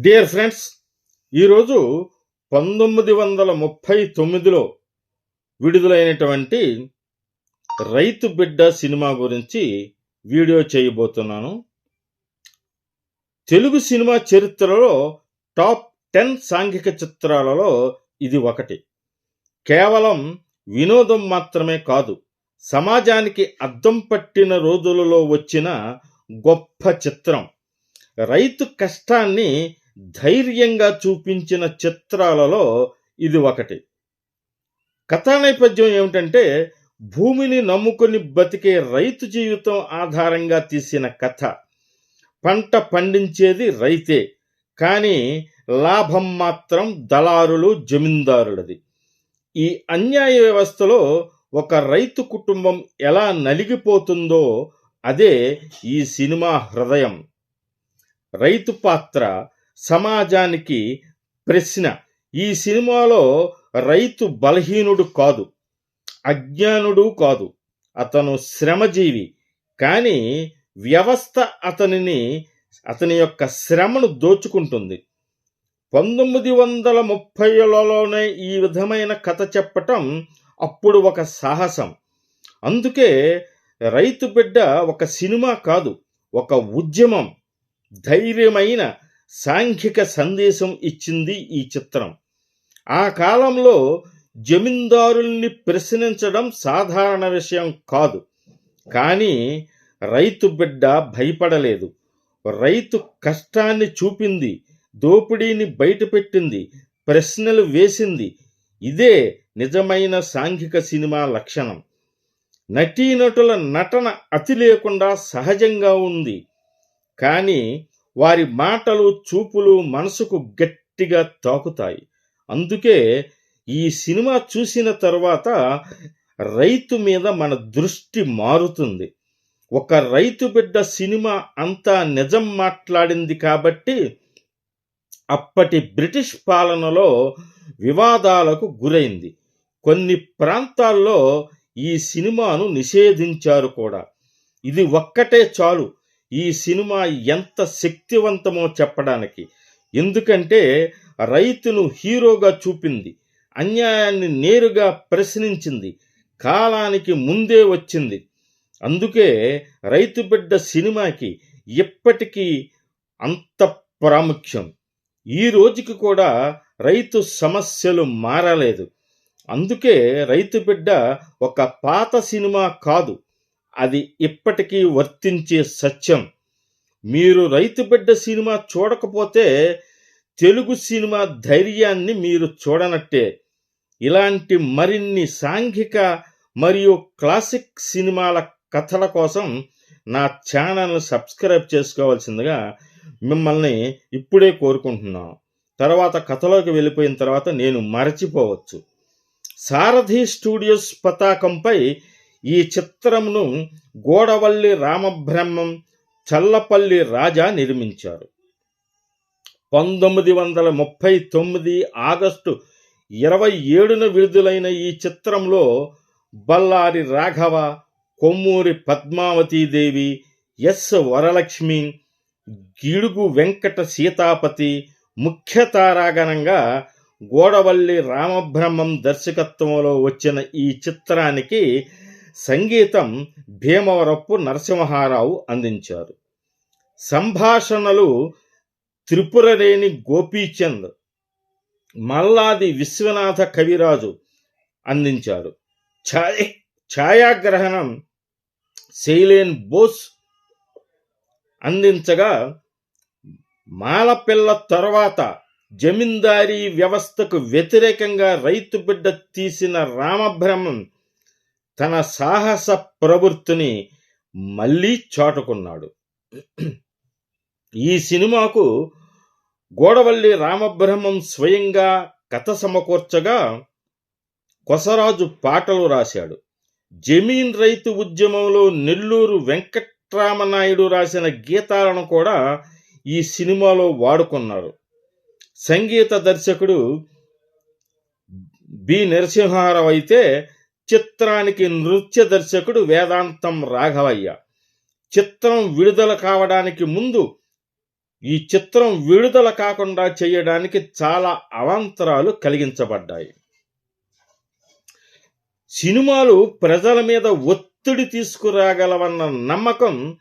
Dear friends ఈరోజు పంతొమ్మిది వందల ముప్పై తొమ్మిదిలో విడుదలైనటువంటి రైతు బిడ్డ సినిమా గురించి వీడియో చేయబోతున్నాను. తెలుగు సినిమా చరిత్రలో టాప్ టెన్ సాంఘిక చిత్రాలలో ఇది ఒకటి. కేవలం వినోదం మాత్రమే కాదు సమాజానికి అద్దం పట్టిన రోజులలో వచ్చిన గొప్ప చిత్రం. రైతు కష్టాన్ని ధైర్యంగా చూపించిన చిత్రాలలో ఇది ఒకటి. కథా నేపథ్యం ఏమిటంటే భూమిని నమ్ముకొని బతికే రైతు జీవితం ఆధారంగా తీసిన కథ. పంట పండించేది రైతే కానీ లాభం మాత్రం దళారులు జమీందారులది. ఈ అన్యాయ వ్యవస్థలో ఒక రైతు కుటుంబం ఎలా నలిగిపోతుందో అదే ఈ సినిమా హృదయం. రైతు పాత్ర సమాజానికి ప్రశ్న. ఈ సినిమాలో రైతు బలహీనుడు కాదు అజ్ఞానుడు కాదు. అతను శ్రమజీవి. కానీ వ్యవస్థ అతనిని అతని యొక్క శ్రమను దోచుకుంటుంది. పంతొమ్మిది వందల ముప్పైలలోనే ఈ విధమైన కథ చెప్పటం అప్పుడు ఒక సాహసం. అందుకే రైతు బిడ్డ ఒక సినిమా కాదు ఒక ఉద్యమం. ధైర్యమైన సాంఘిక సందేశం ఇచ్చింది ఈ చిత్రం. ఆ కాలంలో జమీందారుల్ని ప్రశ్నించడం సాధారణ విషయం కాదు. కానీ రైతు బిడ్డ భయపడలేదు. రైతు కష్టాన్ని చూపింది దోపిడీని బయటపెట్టింది ప్రశ్నలు వేసింది. ఇదే నిజమైన సాంఘిక సినిమా లక్షణం. నటీనటుల నటన అతి లేకుండా సహజంగా ఉంది. కానీ వారి మాటలు చూపులు మనసుకు గట్టిగా తాకుతాయి. అందుకే ఈ సినిమా చూసిన తర్వాత రైతు మీద మన దృష్టి మారుతుంది. ఒక రైతు బిడ్డ సినిమా అంతా నిజం మాట్లాడింది కాబట్టి అప్పటి బ్రిటిష్ పాలనలో వివాదాలకు గురైంది. కొన్ని ప్రాంతాల్లో ఈ సినిమాను నిషేధించారు కూడా. ఇది ఒక్కటే చాలు. ఈ సినిమా ఎంత శక్తివంతమో చెప్పడానికి. ఎందుకంటే రైతును హీరోగా చూపింది అన్యాయాన్ని నేరుగా ప్రశ్నించింది కాలానికి ముందే వచ్చింది. అందుకే రైతు బిడ్డ సినిమాకి ఇప్పటికీ అంత ప్రాముఖ్యం. ఈ రోజుకి కూడా రైతు సమస్యలు మారలేదు. అందుకే రైతు బిడ్డ ఒక పాత సినిమా కాదు అది ఇప్పటికీ వర్తించే సత్యం. మీరు రైతు బిడ్డ సినిమా చూడకపోతే తెలుగు సినిమా ధైర్యాన్ని మీరు చూడనట్టే. ఇలాంటి మరిన్ని సాంఘిక మరియు క్లాసిక్ సినిమాల కథల కోసం నా ఛానల్ను సబ్స్క్రైబ్ చేసుకోవాల్సిందిగా మిమ్మల్ని ఇప్పుడే కోరుకుంటున్నాను. తర్వాత కథలోకి వెళ్ళిపోయిన తర్వాత నేను మరచిపోవచ్చు. సారథి స్టూడియోస్ పతాకంపై ఈ చిత్రంను గోడవల్లి రామబ్రహ్మం చల్లపల్లి రాజా నిర్మించారు. పంతొమ్మిది వందల ముప్పై తొమ్మిది ఆగస్టు ఇరవై ఏడున విడుదలైన ఈ చిత్రంలో బల్లారి రాఘవ కొమ్మూరి పద్మావతీదేవి ఎస్ వరలక్ష్మి గిడుగు వెంకట సీతాపతి ముఖ్య తారాగణంగా గోడవల్లి రామబ్రహ్మం దర్శకత్వంలో వచ్చిన ఈ చిత్రానికి సంగీతం భీమవరపు నరసింహారావు అందించారు. సంభాషణలు త్రిపురరేణి గోపీచంద్ మల్లాది విశ్వనాథ కవిరాజు అందించారు. ఛాయ ఛాయాగ్రహణం శైలేన్ బోస్ అందించగా మాలపిల్ల తర్వాత జమీందారీ వ్యవస్థకు వ్యతిరేకంగా రైతు బిడ్డ తీసిన రామభ్రమం తన సాహస ప్రవృత్తిని మళ్ళీ చాటుకున్నాడు. ఈ సినిమాకు గోడవల్లి రామబ్రహ్మం స్వయంగా కథ సమకూర్చగా కొసరాజు పాటలు రాశాడు. జమీన్ రైతు ఉద్యమంలో నెల్లూరు వెంకట్రామనాయుడు రాసిన గీతాలను కూడా ఈ సినిమాలో వాడుకున్నారు. సంగీత దర్శకుడు బి నరసింహారావు అయితే చిత్రానికి నృత్య దర్శకుడు వేదాంతం రాఘవయ్య. చిత్రం విడుదల కావడానికి ముందు ఈ చిత్రం విడుదల కాకుండా చేయడానికి చాలా అవాంతరాలు కలిగించబడ్డాయి. సినిమాలు ప్రజల మీద ఒత్తిడి తీసుకురాగలవన్న నమ్మకం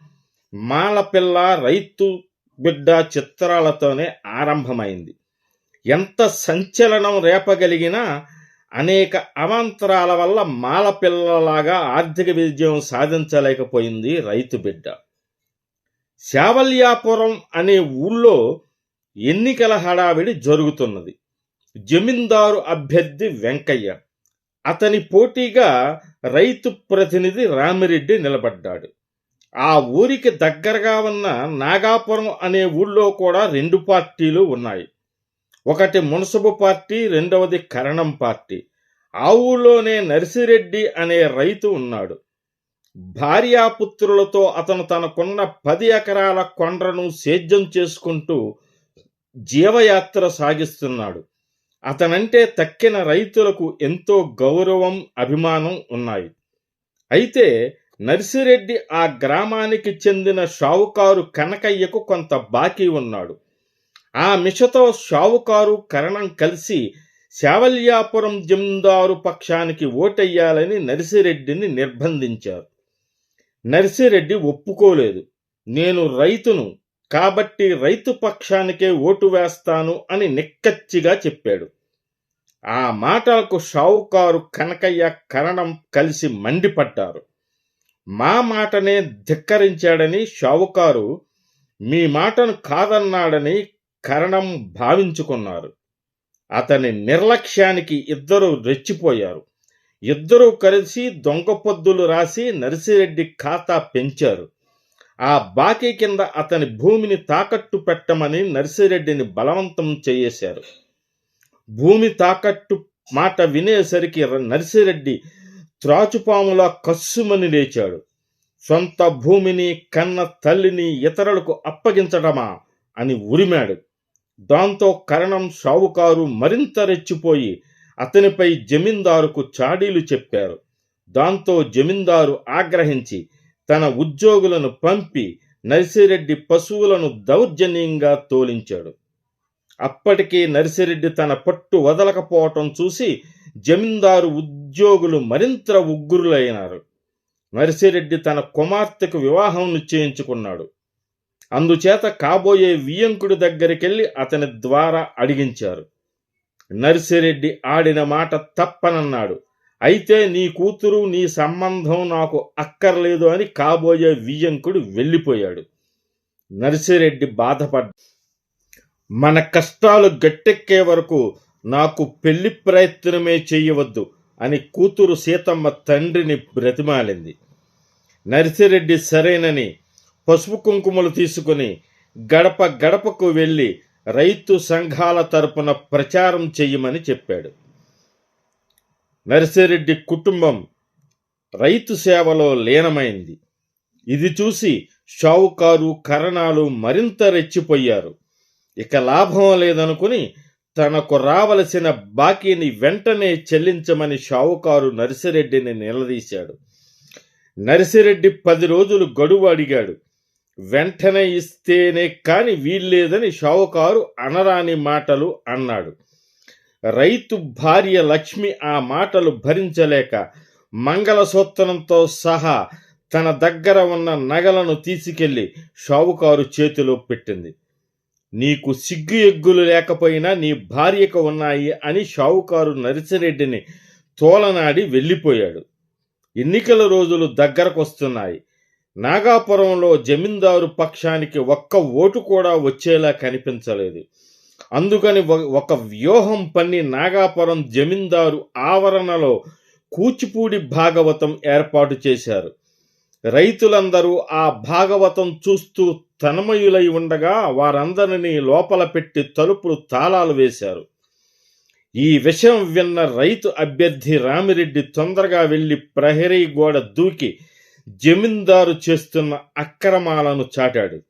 మాలపిల్ల రైతు బిడ్డ చిత్రాలతోనే ఆరంభమైంది. ఎంత సంచలనం రేపగలిగినా అనేక అవాంతరాల వల్ల మాలపిల్లలాగా ఆర్థిక విజయం సాధించలేకపోయింది రైతు బిడ్డ. శావల్యాపురం అనే ఊళ్ళో ఎన్నికల హడావిడి జరుగుతున్నది. జమీందారు అభ్యర్థి వెంకయ్య. అతని పోటీగా రైతు ప్రతినిధి రామిరెడ్డి నిలబడ్డాడు. ఆ ఊరికి దగ్గరగా ఉన్న నాగాపురం అనే ఊళ్ళో కూడా రెండు పార్టీలు ఉన్నాయి. ఒకటి మున్సబు పార్టీ రెండవది కరణం పార్టీ. ఆ ఊళ్ళోనే నర్సిరెడ్డి అనే రైతు ఉన్నాడు. భార్యాపుత్రులతో అతను తనకున్న పది ఎకరాల కొండ్రను సేద్యం చేసుకుంటూ జీవయాత్ర సాగిస్తున్నాడు. అతనంటే తక్కిన రైతులకు ఎంతో గౌరవం అభిమానం ఉన్నాయి. అయితే నర్సిరెడ్డి ఆ గ్రామానికి చెందిన షావుకారు కనకయ్యకు కొంత బాకీ ఉన్నాడు. ఆ మిషతో షావుకారు కరణం కలిసి శావల్యాపురం జమీందారు పక్షానికి ఓటెయ్యాలని నర్సిరెడ్డిని నిర్బంధించారు. నర్సిరెడ్డి ఒప్పుకోలేదు. నేను రైతును కాబట్టి రైతు పక్షానికే ఓటు వేస్తాను అని నిక్కచ్చిగా చెప్పాడు. ఆ మాటలకు షావుకారు కనకయ్య కరణం కలిసి మండిపడ్డారు. మా మాటనే ధిక్కరించాడని షావుకారు మీ మాటను కాదన్నాడని కరణం భావించుకున్నారు. అతని నిర్లక్ష్యానికి ఇద్దరు రెచ్చిపోయారు. ఇద్దరూ కలిసి దొంగ పొద్దులు రాసి నర్సిరెడ్డి ఖాతా పెంచారు. ఆ బాకీ కింద అతని భూమిని తాకట్టు పెట్టమని నర్సిరెడ్డిని బలవంతం చేయేశారు భూమి తాకట్టు మాట వినేసరికి నర్సిరెడ్డి త్రాచుపాములా కస్సుమని లేచాడు. సొంత భూమిని కన్న తల్లిని ఇతరులకు అప్పగించడమా అని ఉరిమాడు. దాంతో కరణం షావుకారు మరింత రెచ్చిపోయి అతనిపై జమీందారుకు చాడీలు చెప్పారు. దాంతో జమీందారు ఆగ్రహించి తన ఉద్యోగులను పంపి నర్సిరెడ్డి పశువులను దౌర్జన్యంగా తోలించాడు. అప్పటికే నర్సిరెడ్డి తన పట్టు వదలకపోవటం చూసి జమీందారు ఉద్యోగులు మరింత ఉగ్రులైనారు. నర్సిరెడ్డి తన కుమార్తెకు వివాహం నిశ్చయించుకున్నాడు. అందుచేత కాబోయే వియంకుడి దగ్గరికెళ్ళి అతని ద్వారా అడిగించారు. నర్సిరెడ్డి ఆడిన మాట తప్పనన్నాడు. అయితే నీ కూతురు నీ సంబంధం నాకు అక్కర్లేదు అని కాబోయే వియ్యంకుడు వెళ్ళిపోయాడు. నర్సిరెడ్డి బాధపడ్డ మన కష్టాలు గట్టెక్కే వరకు నాకు పెళ్ళి ప్రయత్నమే చేయవద్దు అని కూతురు సీతమ్మ తండ్రిని బ్రతిమాలింది. నర్సిరెడ్డి సరేనని పసుపు కుంకుమలు తీసుకుని గడప గడపకు వెళ్ళి రైతు సంఘాల తరపున ప్రచారం చెయ్యమని చెప్పాడు. నర్సిరెడ్డి కుటుంబం రైతు సేవలో లీనమైంది. ఇది చూసి షావుకారు కరణాలు మరింత రెచ్చిపోయారు. ఇక లాభం లేదనుకుని తనకు రావలసిన బాకీని వెంటనే చెల్లించమని షావుకారు నర్సిరెడ్డిని నిలదీశాడు. నర్సిరెడ్డి పది రోజులు గడువు అడిగాడు. వెంటనే ఇస్తేనే కాని వీల్లేదని షావుకారు అనరాని మాటలు అన్నాడు. రైతు భార్య లక్ష్మి ఆ మాటలు భరించలేక మంగళసూత్రంతో సహా తన దగ్గర ఉన్న నగలను తీసుకెళ్ళి షావుకారు చేతిలో పెట్టింది. నీకు సిగ్గు ఎగ్గులు లేకపోయినా నీ భార్యకు ఉన్నాయి అని షావుకారు నరిసిరెడ్డిని తోలనాడి వెళ్ళిపోయాడు. ఎన్నికల రోజులు దగ్గరకొస్తున్నాయి. నాగాపురంలో జమీందారు పక్షానికి ఒక్క ఓటు కూడా వచ్చేలా కనిపించలేదు. అందుకని ఒక వ్యూహం పన్ని నాగాపురం జమీందారు ఆవరణలో కూచిపూడి భాగవతం ఏర్పాటు చేశారు. రైతులందరూ ఆ భాగవతం చూస్తూ తన్మయులై ఉండగా వారందరినీ లోపల పెట్టి తలుపులు తాళాలు వేశారు. ఈ విషయం విన్న రైతు అభ్యర్థి రామిరెడ్డి తొందరగా వెళ్ళి ప్రహరీ గోడ దూకి జమీందారు చేస్తున్న అక్రమాలను చాటాడు.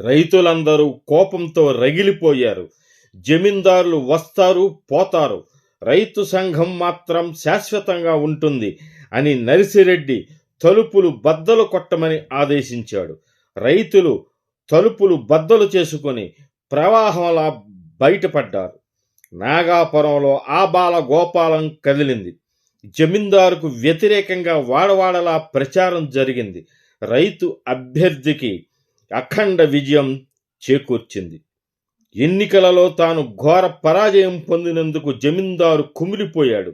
రైతులందరూ కోపంతో రగిలిపోయారు. జమీందారులు వస్తారు పోతారు. రైతు సంఘం మాత్రం శాశ్వతంగా ఉంటుంది అని నర్సిరెడ్డి తలుపులు బద్దలు కొట్టమని ఆదేశించాడు. రైతులు తలుపులు బద్దలు చేసుకొని ప్రవాహంలా బయటపడ్డారు. నాగాపురంలో ఆ బాల గోపాలం కదిలింది. జమీందారుకు వ్యతిరేకంగా వాడవాడలా ప్రచారం జరిగింది. రైతు అభ్యర్థికి అఖండ విజయం చేకూర్చింది. ఎన్నికలలో తాను ఘోర పరాజయం పొందినందుకు జమీందారు కుమిలిపోయాడు.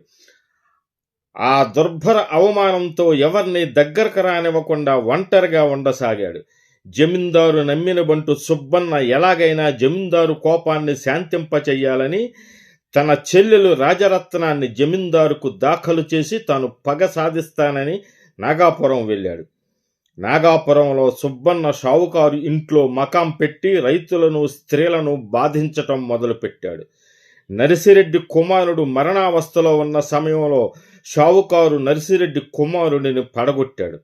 ఆ దుర్భర అవమానంతో ఎవరిని దగ్గరకు రానివ్వకుండా ఒంటరిగా ఉండసాగాడు. జమీందారు నమ్మిన బంటు సుబ్బన్న ఎలాగైనా జమీందారు కోపాన్ని శాంతింపచేయాలని తన చెల్లెలు రాజరత్నాన్ని జమీందారుకు దాఖలు చేసి తాను పగ సాధిస్తానని నాగాపురం వెళ్ళాడు. నాగాపురంలో సుబ్బన్న షావుకారు ఇంట్లో మకాం పెట్టి రైతులను స్త్రీలను బాధించటం మొదలుపెట్టాడు. నరసిరెడ్డి కుమారుడు మరణావస్థలో ఉన్న సమయంలో షావుకారు నర్సిరెడ్డి కుమారుడిని పడగొట్టాడు.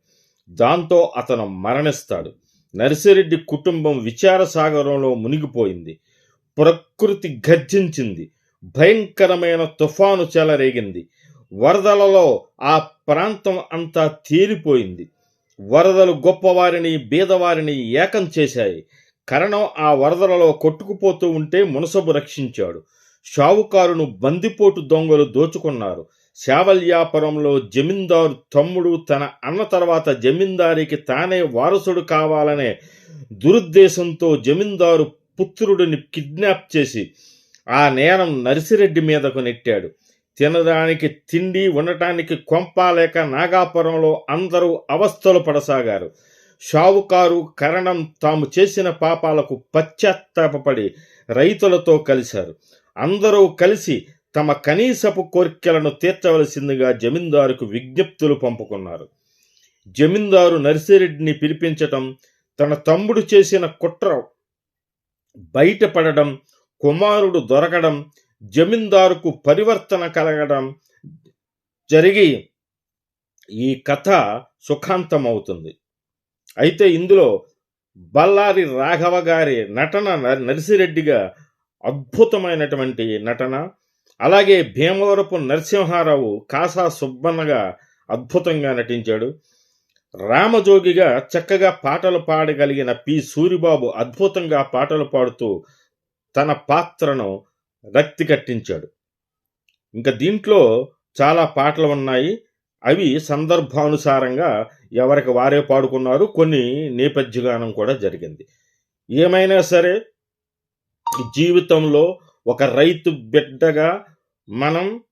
దాంతో అతను మరణిస్తాడు. నరసిరెడ్డి కుటుంబం విచారసాగరంలో మునిగిపోయింది. ప్రకృతి గర్జించింది. భయంకరమైన తుఫాను చెలరేగింది. వరదలలో ఆ ప్రాంతం అంతా తేలిపోయింది. వరదలు గొప్పవారిని బీదవారిని ఏకం చేశాయి. కరణం ఆ వరదలలో కొట్టుకుపోతూ ఉంటే మునసబు రక్షించాడు. షావుకారును బందిపోటు దొంగలు దోచుకున్నారు. శావల్యాపురంలో జమీందారు తమ్ముడు తన అన్న తర్వాత జమీందారికి తానే వారసుడు కావాలనే దురుద్దేశంతో జమీందారు పుత్రుడిని కిడ్నాప్ చేసి ఆ నేరం నర్సిరెడ్డి మీదకు నెట్టాడు. తినడానికి తిండి ఉండటానికి కొంప లేక నాగాపురంలో అందరూ అవస్థలు పడసాగారు. షావుకారు కరణం తాము చేసిన పాపాలకు పశ్చాత్తాపడి రైతులతో కలిశారు. అందరూ కలిసి తమ కనీసపు కోర్కెలను తీర్చవలసిందిగా జమీందారుకు విజ్ఞప్తులు పంపుకున్నారు. జమీందారు నర్సిరెడ్డిని పిలిపించటం తన తమ్ముడు చేసిన కుట్ర బయటపడడం కుమారుడు దొరకడం జమీందారుకు పరివర్తన కలగడం జరిగి ఈ కథ సుఖాంతమవుతుంది. అయితే ఇందులో బల్లారి రాఘవ గారి నటన న- నర్సిరెడ్డిగా అద్భుతమైనటువంటి నటన అలాగే భీమవరపు నరసింహారావు కాసా సుబ్బన్నగా అద్భుతంగా నటించాడు. రామజోగిగా చక్కగా పాటలు పాడగలిగిన పి సూరిబాబు అద్భుతంగా పాటలు పాడుతూ తన పాత్రను రక్తి కట్టించాడు. ఇంకా దీంట్లో చాలా పాటలు ఉన్నాయి. అవి సందర్భానుసారంగా ఎవరికి వారే పాడుకున్నారు. కొన్ని నేపథ్యగానం కూడా జరిగింది. ఏమైనా సరే జీవితంలో ఒక రైతు బిడ్డగా మనం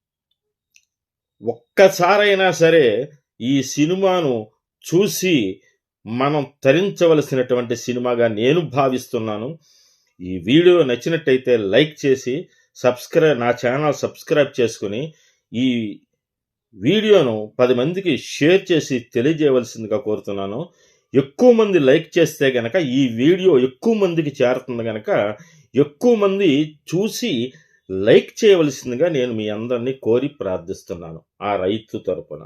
ఒక్కసారైనా సరే ఈ సినిమాను చూసి మనం తరించవలసినటువంటి సినిమాగా నేను భావిస్తున్నాను. ఈ వీడియో నచ్చినట్టయితే లైక్ చేసి సబ్స్క్రైబ్ నా ఛానల్ సబ్స్క్రైబ్ చేసుకుని ఈ వీడియోను పది మందికి షేర్ చేసి తెలియజేయవలసిందిగా కోరుతున్నాను. ఎక్కువ మంది లైక్ చేస్తే గనక ఈ వీడియో ఎక్కువ మందికి చేరుతుంది గనక ఎక్కువ మంది చూసి లైక్ చేయవలసిందిగా నేను మీ అందరినీ కోరి ప్రార్థిస్తున్నాను. ఆ రైతు తరపున.